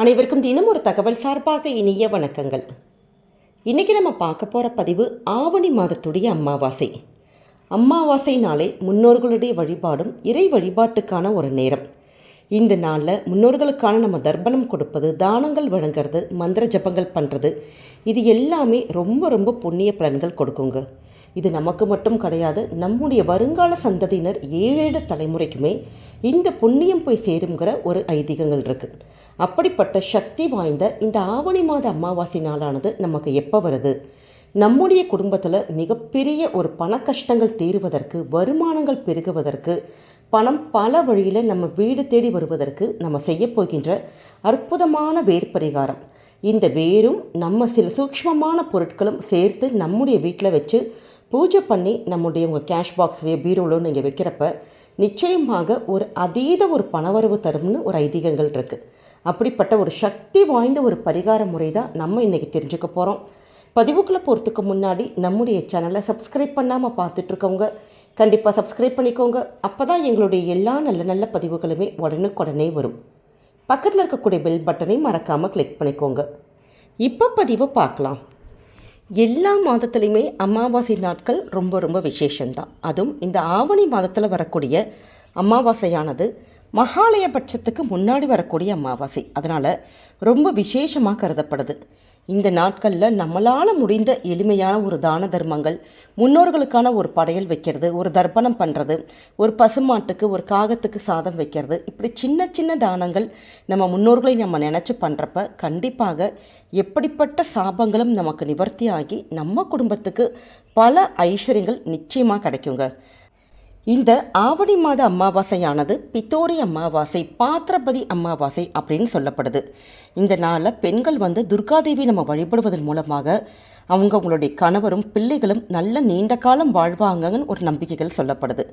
அனைவருக்கும் தினம் ஒரு தகவல் சார்பாக இனிய வணக்கங்கள். இன்றைக்கி நம்ம பார்க்க போகிற பதிவு ஆவணி மாதத்துடைய அமாவாசை நாளே முன்னோர்களுடைய வழிபாடும் இறை வழிபாட்டுக்கான ஒரு நேரம். இந்த நாளில் முன்னோர்களுக்கான நம்ம தர்ப்பணம் கொடுப்பது தானங்கள் வழங்குறது மந்திர ஜபங்கள் பண்ணுறது இது எல்லாமே ரொம்ப ரொம்ப புண்ணிய பலன்கள் கொடுக்குங்க. இது நமக்கு மட்டும் கிடையாது நம்முடைய வருங்கால சந்ததியினர் ஏழேழு தலைமுறைக்குமே இந்த புண்ணியம் போய் சேருங்கிற ஒரு ஐதீகங்கள் இருக்குது அப்படிப்பட்ட சக்தி வாய்ந்த இந்த ஆவணி மாத அமாவாசை நாளானது நமக்கு எப்போ வருது? நம்முடைய குடும்பத்தில் மிகப்பெரிய ஒரு பண கஷ்டங்கள் தீருவதற்கு வருமானங்கள் பெருகுவதற்கு பணம் பல வழியில் நம்ம வீடு தேடி வருவதற்கு நம்ம செய்யப்போகின்ற அற்புதமான வேர்பரிகாரம். இந்த வேரும் நம்ம சில சூக்ஷ்மமான பொருட்களும் சேர்த்து நம்முடைய வீட்டில் வச்சு பூஜை பண்ணி நம்முடைய உங்கள் கேஷ் பாக்ஸ்லேயோ பீரோலோ நீங்கள் வைக்கிறப்ப நிச்சயமாக ஒரு அதீத ஒரு பணவரவு தரும்னு ஒரு ஐதீகங்கள் இருக்குது அப்படிப்பட்ட ஒரு சக்தி வாய்ந்த ஒரு பரிகார முறை தான் நம்ம இன்றைக்கி தெரிஞ்சுக்க போகிறோம் பதிவுக்குள்ளே போகிறதுக்கு முன்னாடி நம்முடைய சேனலை சப்ஸ்கிரைப் பண்ணாமல் பார்த்துட்ருக்கவங்க கண்டிப்பாக சப்ஸ்கிரைப் பண்ணிக்கோங்க. அப்போ தான் எங்களுடைய எல்லா நல்ல நல்ல பதிவுகளுமே உடனுக்குடனே வரும். பக்கத்தில் இருக்கக்கூடிய பெல் பட்டனை மறக்காமல் கிளிக் பண்ணிக்கோங்க. இப்போ பதிவு பார்க்கலாம். எல்லா மாதத்துலேயுமே அமாவாசை நாட்கள் ரொம்ப ரொம்ப விசேஷம்தான். அதுவும் இந்த ஆவணி மாதத்தில் வரக்கூடிய அமாவாசையானது மகாலய பட்சத்துக்கு முன்னாடி வரக்கூடிய அமாவாசை. அதனால் ரொம்ப விசேஷமாக கருதப்படுது. இந்த நாட்களில் நம்மளால் முடிந்த எளிமையான ஒரு தான தர்மங்கள் முன்னோர்களுக்கான ஒரு படையல் வைக்கிறது ஒரு தர்ப்பணம் பண்ணுறது ஒரு பசுமாட்டுக்கு ஒரு காகத்துக்கு சாதம் வைக்கிறது. இப்படி சின்ன சின்ன தானங்கள் நம்ம முன்னோர்களை நம்ம நினச்சி பண்ணுறப்ப கண்டிப்பாக எப்படிப்பட்ட சாபங்களும் நமக்கு நிவர்த்தி ஆகி நம்ம குடும்பத்துக்கு பல ஐஸ்வர்யங்கள் நிச்சயமாக கிடைக்குங்க. இந்த ஆவணி மாத அமாவாசையானது பித்தோரி அமாவாசை பாத்திரபதி அமாவாசை அப்படின்னு சொல்லப்படுது. இந்த நாளில் பெண்கள் வந்து துர்காதேவி நம்ம வழிபடுவதன் மூலமாக அவங்க அவங்களுடைய கணவரும் பிள்ளைகளும் நல்ல நீண்ட காலம் வாழ்வாங்கன்னு ஒரு நம்பிக்கைகள் சொல்லப்படுது.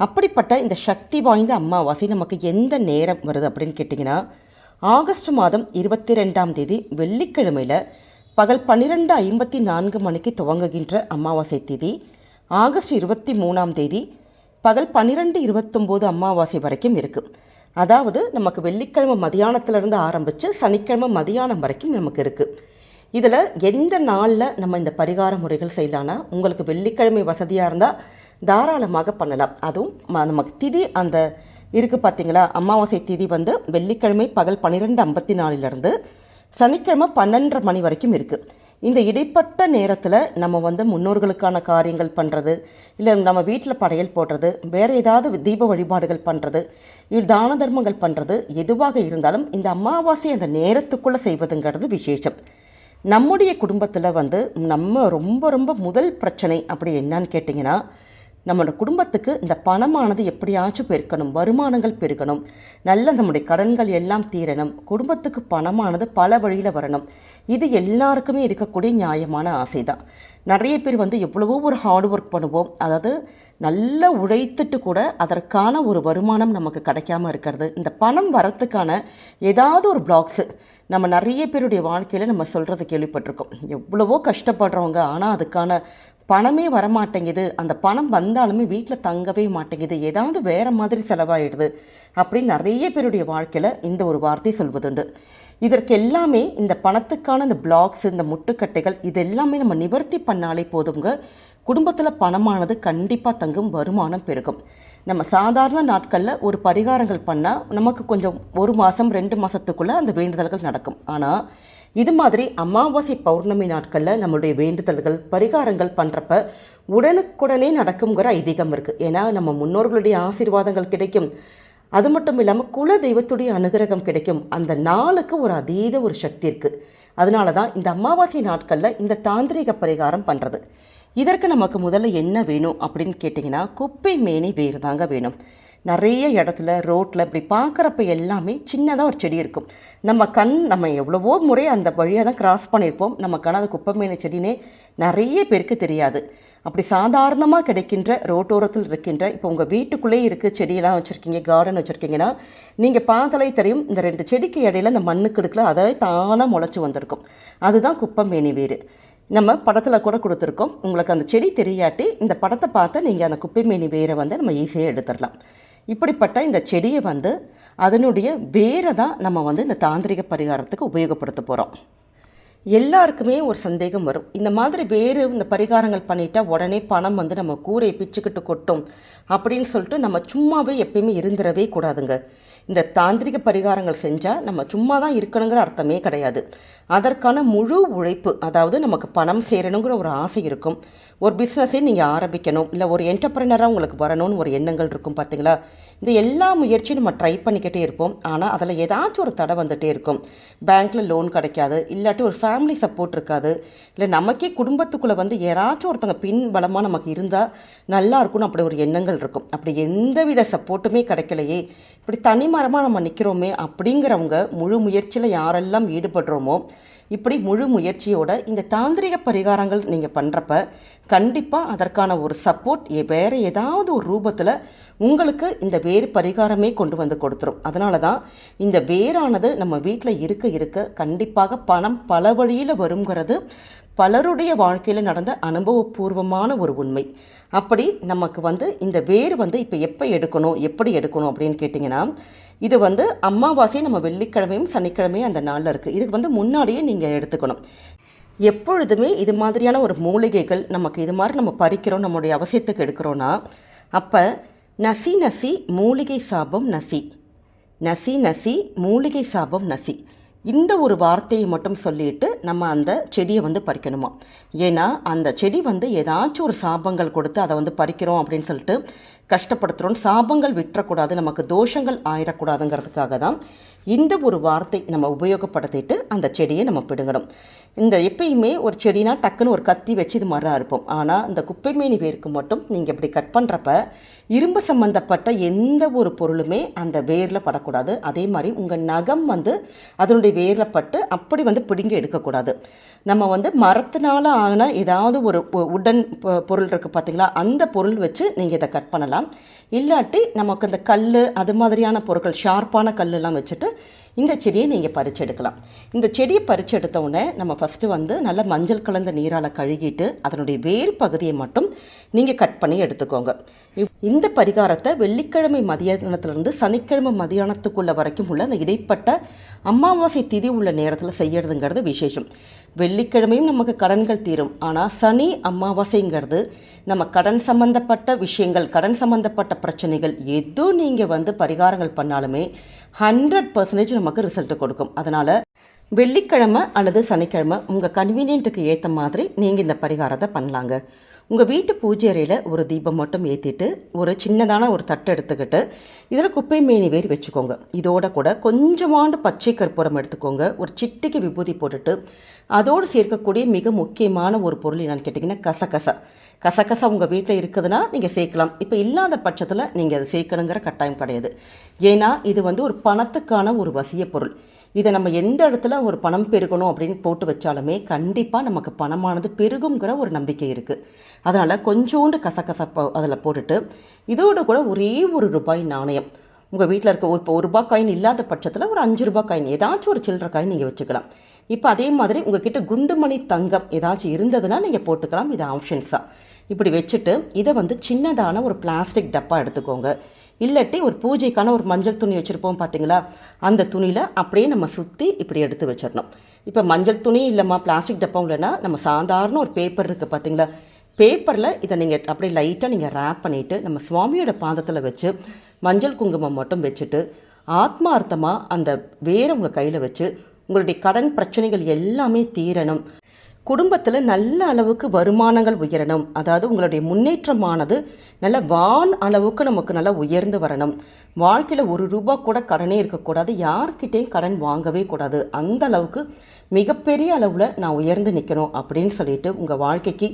அப்படிப்பட்ட இந்த சக்தி வாய்ந்த அமாவாசை நமக்கு எந்த நேரம் வருது அப்படின்னு கேட்டிங்கன்னா ஆகஸ்ட் மாதம் இருபத்தி ரெண்டாம் தேதி வெள்ளிக்கிழமையில் பகல் பன்னிரெண்டு ஐம்பத்தி நான்கு மணிக்கு துவங்குகின்ற அமாவாசை தேதி ஆகஸ்ட் இருபத்தி மூணாம் தேதி பகல் பன்னிரெண்டு இருபத்தொம்போது அமாவாசை வரைக்கும் இருக்குது அதாவது நமக்கு வெள்ளிக்கிழமை மதியானத்துலேருந்து ஆரம்பித்து சனிக்கிழமை மதியானம் வரைக்கும் நமக்கு இருக்குது இதில் எந்த நாளில் நம்ம இந்த பரிகார முறைகள் செய்யலான்னா உங்களுக்கு வெள்ளிக்கிழமை வசதியாக இருந்தால் தாராளமாக பண்ணலாம். அதுவும் ம- நமக்கு திதி அந்த இருக்குது பார்த்தீங்களா அமாவாசை திதி வந்து வெள்ளிக்கிழமை பகல் பன்னிரெண்டு ஐம்பத்தி நாலுலேருந்து சனிக்கிழமை பன்னெண்டரை மணி வரைக்கும் இருக்குது இந்த இடைப்பட்ட நேரத்தில் நம்ம வந்து முன்னோர்களுக்கான காரியங்கள் பண்ணுறது இல்லை நம்ம வீட்டில் படையல் போடுறது வேறு ஏதாவது தீப வழிபாடுகள் பண்ணுறது தான தர்மங்கள் பண்ணுறது எதுவாக இருந்தாலும் இந்த அமாவாசை அந்த நேரத்துக்குள்ளே செய்வதுங்கிறது விசேஷம். நம்முடைய குடும்பத்தில் வந்து நம்ம ரொம்ப ரொம்ப முதல் பிரச்சனை அப்படி என்னன்னு கேட்டிங்கன்னா நம்மளோட குடும்பத்துக்கு இந்த பணமானது எப்படியாச்சும் பெருக்கணும் வருமானங்கள் பெருகணும் நல்ல நம்முடைய கடன்கள் எல்லாம் தீரணும். குடும்பத்துக்கு பணமானது பல வழியில் வரணும். இது எல்லாருக்குமே இருக்கக்கூடிய நியாயமான ஆசை தான் நிறைய பேர் வந்து எவ்வளவோ ஒரு ஹார்ட் ஒர்க் பண்ணுவோம். அதாவது நல்லா உழைத்துட்டு கூட அதற்கான ஒரு வருமானம் நமக்கு கிடைக்காம இருக்கிறது. இந்த பணம் வரத்துக்கான ஏதாவது ஒரு பிளாக்ஸு நம்ம நிறைய பேருடைய வாழ்க்கையில் நம்ம சொல்கிறத கேள்விப்பட்டிருக்கோம். எவ்வளவோ கஷ்டப்படுறவங்க ஆனால் அதுக்கான பணமே வரமாட்டேங்குது. அந்த பணம் வந்தாலுமே வீட்டில் தங்கவே மாட்டேங்குது. ஏதாவது வேறு மாதிரி செலவாயிடுது. அப்படின்னு நிறைய பேருடைய வாழ்க்கையில் இந்த ஒரு வார்த்தை சொல்வதுண்டு. இதற்கு எல்லாமே இந்த பணத்துக்கான இந்த பிளாக்ஸ் இந்த முட்டுக்கட்டைகள் இது எல்லாமே நம்ம நிவர்த்தி பண்ணாலே போதுங்க குடும்பத்தில் பணமானது கண்டிப்பாக தங்கும் வருமானம் பெருகும். நம்ம சாதாரண நாட்களில் ஒரு பரிகாரங்கள் பண்ணால் நமக்கு கொஞ்சம் ஒரு மாதம் ரெண்டு மாதத்துக்குள்ளே அந்த வேண்டுதல்கள் நடக்கும். ஆனால் இது மாதிரி அமாவாசை பௌர்ணமி நாட்களில் நம்மளுடைய வேண்டுதல்கள் பரிகாரங்கள் பண்ணுறப்ப உடனுக்குடனே நடக்குங்கிற ஐதீகம் இருக்குது ஏன்னா நம்ம முன்னோர்களுடைய ஆசீர்வாதங்கள் கிடைக்கும். அது மட்டும் இல்லாமல் குல தெய்வத்துடைய அனுகிரகம் கிடைக்கும். அந்த நாளுக்கு ஒரு அதீத ஒரு சக்தி இருக்குது அதனால தான் இந்த அமாவாசை நாட்களில் இந்த தாந்திரிக பரிகாரம் பண்ணுறது இதற்கு நமக்கு முதல்ல என்ன வேணும் அப்படின்னு கேட்டிங்கன்னா குப்பை மேனி வேறு தாங்க வேணும். நிறைய இடத்துல ரோட்டில் இப்படி பார்க்குறப்ப எல்லாமே சின்னதாக ஒரு செடி இருக்கும். நம்ம கண் நம்ம எவ்வளவோ முறை அந்த வழியாக தான் கிராஸ் பண்ணியிருப்போம். நம்ம கண் அது செடினே நிறைய பேருக்கு தெரியாது. அப்படி சாதாரணமாக கிடைக்கின்ற ரோட்டோரத்தில் இருக்கின்ற இப்போ உங்கள் வீட்டுக்குள்ளே இருக்குது செடியெல்லாம் வச்சுருக்கீங்க கார்டன் வச்சுருக்கீங்கன்னா நீங்கள் பார்த்தாலே தெரியும் இந்த ரெண்டு செடிக்கு இடையில இந்த மண்ணுக்கு எடுக்கல அதை தானாக முளைச்சி வந்திருக்கும். அதுதான் குப்பமேனி வேறு. நம்ம படத்தில் கூட கொடுத்துருக்கோம். உங்களுக்கு அந்த செடி தெரியாட்டி இந்த படத்தை பார்த்து நீங்கள் அந்த குப்பை மேனி வேரை வந்து நம்ம ஈஸியாக எடுத்துடலாம். இப்படிப்பட்ட இந்த செடியை வந்து அதனுடைய வேரை தான் நம்ம வந்து இந்த தாந்திரிக பரிகாரத்துக்கு உபயோகப்படுத்த போகிறோம் எல்லாருக்குமே ஒரு சந்தேகம் வரும். இந்த மாதிரி வேறு இந்த பரிகாரங்கள் பண்ணிட்டா உடனே பணம் வந்து நம்ம கூரையை பிச்சுக்கிட்டு கொட்டும் அப்படின்னு சொல்லிட்டு நம்ம சும்மாவே எப்பயுமே இருந்துடவே கூடாதுங்க. இந்த தாந்திரிக பரிகாரங்கள் செஞ்சால் நம்ம சும்மா தான் இருக்கணுங்கிற அர்த்தமே கிடையாது. அதற்கான முழு உழைப்பு அதாவது நமக்கு பணம் சேரணுங்கிற ஒரு ஆசை இருக்கும். ஒரு பிஸ்னஸே நீங்கள் ஆரம்பிக்கணும் இல்லை ஒரு என்டர்பிரினராக உங்களுக்கு வரணும்னு ஒரு எண்ணங்கள் இருக்கும் பார்த்தீங்களா இந்த எல்லா முயற்சியும் நம்ம ட்ரை பண்ணிக்கிட்டே இருப்போம். ஆனால் அதில் ஏதாச்சும் ஒரு தடை வந்துகிட்டே இருக்கும். பேங்க்கில் லோன் கிடைக்காது இல்லாட்டி ஒரு ஃபேமிலி சப்போர்ட் இருக்காது இல்லை நமக்கே குடும்பத்துக்குள்ளே வந்து யாராச்சும் ஒருத்தங்க பின் பலமாக நமக்கு இருந்தால் நல்லா இருக்கும்னு அப்படி ஒரு எண்ணங்கள் இருக்கும். அப்படி எந்தவித சப்போர்ட்டுமே கிடைக்கலையே. இப்படி தனி மரமாக நம்ம நிற்கிறோமே அப்படிங்கிறவங்க முழு முயற்சியில் யாரெல்லாம் ஈடுபடுறோமோ இப்படி முழு முயற்சியோட இந்த தாந்திரிக பரிகாரங்கள் நீங்கள் பண்ணுறப்ப கண்டிப்பாக அதற்கான ஒரு சப்போர்ட் வேறு ஏதாவது ஒரு ரூபத்தில் உங்களுக்கு இந்த வேறு பரிகாரமே கொண்டு வந்து கொடுத்துரும். அதனால தான் இந்த வேரானது நம்ம வீட்டில் இருக்க இருக்க கண்டிப்பாக பணம் பல வழியில் வருங்கிறது பலருடைய வாழ்க்கையில் நடந்த அனுபவபூர்வமான ஒரு உண்மை. அப்படி நமக்கு வந்து இந்த வேர் வந்து இப்போ எப்போ எடுக்கணும் எப்படி எடுக்கணும் அப்படின்னு கேட்டிங்கன்னா இது வந்து அமாவாசையும் நம்ம வெள்ளிக்கிழமையும் சனிக்கிழமையும் அந்த நாளில் இருக்குது இதுக்கு வந்து முன்னாடியே நீங்கள் எடுத்துக்கணும். எப்பொழுதுமே இது மாதிரியான ஒரு மூலிகைகள் நமக்கு இது மாதிரி நம்ம பறிக்கிறோம் நம்மளுடைய அவசியத்துக்கு எடுக்கிறோன்னா அப்போ நசி நசி மூலிகை சாபம் நசி. நசி நசி மூலிகை சாபம் நசி. இந்த ஒரு வார்த்தையை மட்டும் சொல்லிட்டு நம்ம அந்த செடியை வந்து பறிக்கணுமா? ஏன்னா அந்த செடி வந்து ஏதாச்சும் ஒரு சாபங்கள் கொடுத்து அதை வந்து பறிக்கிறோம் அப்படின்னு சொல்லிட்டு கஷ்டப்படுத்துகிறோம் சாபங்கள் விட்டுறக்கூடாது நமக்கு தோஷங்கள் ஆயிடக்கூடாதுங்கிறதுக்காக தான் இந்த ஒரு வார்த்தை நம்ம உபயோகப்படுத்திட்டு அந்த செடியை நம்ம பிடுங்கணும். இந்த எப்பயுமே ஒரு செடினா டக்குன்னு ஒரு கத்தி வச்சு இது மாதிரி இருப்போம். ஆனால் இந்த குப்பைமேனி வேருக்கு மட்டும் நீங்கள் இப்படி கட் பண்ணுறப்ப இரும்பு சம்மந்தப்பட்ட எந்த ஒரு பொருளுமே அந்த வேரில் படக்கூடாது. அதே மாதிரி உங்கள் நகம் வந்து அதனுடைய வேரில் பட்டு அப்படி வந்து பிடுங்கி எடுக்கக்கூடாது. நம்ம வந்து மரத்தினால ஆன ஏதாவது ஒரு உடன் பொருள் இருக்குது பார்த்தீங்களா அந்த பொருள் வச்சு நீங்கள் இதை கட் பண்ணலாம். இல்லாட்டி நமக்கு இந்த கல் அது மாதிரியான பொருட்கள் ஷார்ப்பான கல்லெல்லாம் வச்சுட்டு இந்த செடியை நீங்கள் பறிச்செடுக்கலாம் இந்த செடியை பறிச்செடுத்த உடனே நம்ம ஃபஸ்ட்டு வந்து நல்ல மஞ்சள் கலந்த நீரால் கழுகிட்டு அதனுடைய வேர் பகுதியை மட்டும் நீங்கள் கட் பண்ணி எடுத்துக்கோங்க. இந்த பரிகாரத்தை வெள்ளிக்கிழமை மதியானத்துலேருந்து சனிக்கிழமை மதியானத்துக்குள்ள வரைக்கும் உள்ள அந்த இடைப்பட்ட அமாவாசை திதி உள்ள நேரத்தில் செய்யறதுங்கிறது விசேஷம். வெள்ளிக்கிழமையும் நமக்கு கடன்கள் தீரும். ஆனால் சனி அமாவாசைங்கிறது நம்ம கடன் சம்மந்தப்பட்ட விஷயங்கள் கடன் சம்மந்தப்பட்ட பிரச்சனைகள் எதோ நீங்கள் வந்து பரிகாரங்கள் பண்ணாலுமே ஹண்ட்ரட் பர்சன்டேஜ் நமக்கு ரிசல்ட் கொடுக்கும். அதனால் வெள்ளிக்கிழமை அல்லது சனிக்கிழமை உங்கள் கன்வீனியன்ட்டுக்கு ஏற்ற மாதிரி நீங்கள் இந்த பரிகாரத்தை பண்ணலாங்க. உங்கள் வீட்டு பூஜை அறையில் ஒரு தீபம் மட்டும் ஏற்றிட்டு ஒரு சின்னதான ஒரு தட்டை எடுத்துக்கிட்டு இதில் குப்பை மேனி வேர் வச்சுக்கோங்க. இதோட கூட கொஞ்சமாண்டு பச்சை கற்பூரம் எடுத்துக்கோங்க. ஒரு சிட்டிக்கு விபூதி போட்டுட்டு அதோடு சேர்க்கக்கூடிய மிக முக்கியமான ஒரு பொருள் என்னென்னு கேட்டிங்கன்னா கசகசா. கசகசா உங்கள் வீட்டில் இருக்குதுன்னா நீங்கள் சேர்க்கலாம். இப்போ இல்லாத பட்சத்தில் நீங்கள் அதை சேர்க்கணுங்கிற கட்டாயம் கிடையாது. ஏன்னா இது வந்து ஒரு பணத்துக்கான ஒரு வசிய பொருள். இதை நம்ம எந்த இடத்துல ஒரு பணம் பெருகணும் அப்படின்னு போட்டு வச்சாலுமே கண்டிப்பாக நமக்கு பணமானது பெருகுங்கிற ஒரு நம்பிக்கை இருக்குது அதனால் கொஞ்சோண்டு கசகசப்ப அதில் போட்டுட்டு இதோடு கூட ஒரே ஒரு ரூபாய் நாணயம். உங்கள் வீட்டில் இருக்க ஒரு இப்போ ஒரு ரூபாய் காயின் இல்லாத பட்சத்தில் ஒரு அஞ்சு ரூபாய் காயின் ஏதாச்சும் ஒரு சில்லற காயின் நீங்கள் வச்சுக்கலாம். இப்போ அதே மாதிரி உங்ககிட்ட குண்டுமணி தங்கம் ஏதாச்சும் இருந்ததுன்னா நீங்கள் போட்டுக்கலாம். இது ஆப்ஷன்ஸாக இப்படி வச்சுட்டு இதை வந்து சின்னதான ஒரு பிளாஸ்டிக் டப்பா எடுத்துக்கோங்க. இல்லாட்டி ஒரு பூஜைக்கான ஒரு மஞ்சள் துணி வச்சுருப்போம் பார்த்தீங்களா அந்த துணியில் அப்படியே நம்ம சுற்றி இப்படி எடுத்து வச்சிடணும். இப்போ மஞ்சள் துணி இல்லைம்மா பிளாஸ்டிக் டப்பாவும் இல்லைன்னா நம்ம சாதாரண ஒரு பேப்பர் இருக்குது பார்த்தீங்களா பேப்பரில் இதை நீங்கள் அப்படியே லைட்டாக நீங்கள் ரேப் பண்ணிவிட்டு நம்ம சுவாமியோட பாதத்தில் வச்சு மஞ்சள் குங்குமம் மட்டும் வச்சுட்டு ஆத்மார்த்தமாக அந்த வேரை உங்கள் கையில் வச்சு உங்களுடைய கடன் பிரச்சனைகள் எல்லாமே தீரணும். குடும்பத்தில் நல்ல அளவுக்கு வருமானங்கள் உயரணும். அதாவது உங்களுடைய முன்னேற்றமானது நல்ல வான் அளவுக்கு நமக்கு நல்லா உயர்ந்து வரணும். வாழ்க்கையில் ஒரு ரூபா கூட கடனே இருக்கக்கூடாது. யார்கிட்டையும் கடன் வாங்கவே கூடாது. அந்த அளவுக்கு மிகப்பெரிய அளவில் நான் உயர்ந்து நிற்கணும் அப்படின்னு சொல்லிட்டு உங்கள் வாழ்க்கைக்கு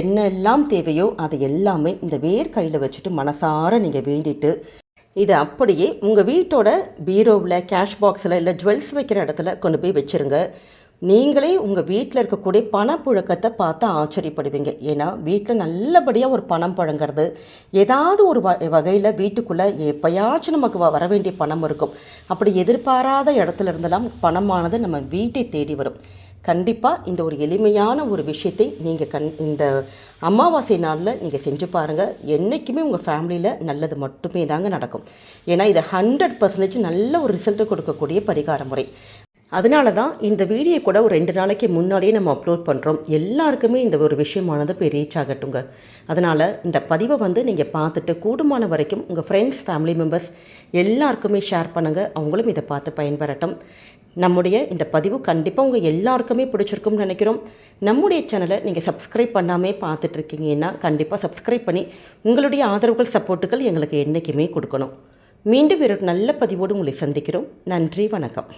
என்னெல்லாம் தேவையோ அதை எல்லாமே இந்த வேர் கையில் வச்சுட்டு மனசார நீங்கள் வேண்டிட்டு இதை அப்படியே உங்கள் வீட்டோட பீரோவில் கேஷ் பாக்ஸில் இல்லை ஜுவல்ஸ் வைக்கிற இடத்துல கொண்டு போய் வச்சுருங்க. நீங்களே உங்கள் வீட்டில் இருக்கக்கூடிய பணப்புழக்கத்தை பார்த்து ஆச்சரியப்படுவீங்க. ஏன்னா வீட்டில் நல்லபடியாக ஒரு பணம் புழங்கிறது ஏதாவது ஒரு வ வகையில் வீட்டுக்குள்ளே எப்போயாச்சும் நமக்கு வர வேண்டிய பணம் இருக்கும். அப்படி எதிர்பாராத இடத்துல இருந்தெல்லாம் பணமானது நம்ம வீட்டை தேடி வரும். கண்டிப்பாக இந்த ஒரு எளிமையான ஒரு விஷயத்தை நீங்கள் கண் இந்த அமாவாசை நாளில் நீங்கள் செஞ்சு பாருங்கள் என்றைக்குமே உங்கள் ஃபேமிலியில் நல்லது மட்டுமே தாங்க நடக்கும். ஏன்னா இது ஹண்ட்ரட் பர்சன்டேஜ் நல்ல ஒரு ரிசல்ட்டு கொடுக்கக்கூடிய பரிகார முறை. அதனால தான் இந்த வீடியோ கூட ஒரு ரெண்டு நாளைக்கு முன்னாடியே நம்ம அப்லோட் பண்ணுறோம் எல்லாருக்குமே இந்த ஒரு விஷயமானது போய் ரீச் ஆகட்டுங்க அதனால் இந்த பதிவை வந்து நீங்கள் பார்த்துட்டு கூடுமான வரைக்கும் உங்கள் ஃப்ரெண்ட்ஸ் ஃபேமிலி மெம்பர்ஸ் எல்லாருக்குமே ஷேர் பண்ணுங்கள் அவங்களும் இதை பார்த்து பயன்பெறட்டும். நம்முடைய இந்த பதிவு கண்டிப்பாக உங்கள் எல்லாருக்குமே பிடிச்சிருக்கும்னு நினைக்கிறோம். நம்முடைய சேனலை நீங்கள் சப்ஸ்கிரைப் பண்ணாமே பார்த்துட்ருக்கீங்கன்னா கண்டிப்பாக சப்ஸ்கிரைப் பண்ணி உங்களுடைய ஆதரவுகள் சப்போர்ட்டுகள் எங்களுக்கு என்றைக்குமே கொடுக்கணும். மீண்டும் ஒரு நல்ல பதிவோடு உங்களை சந்திக்கிறோம். நன்றி வணக்கம்.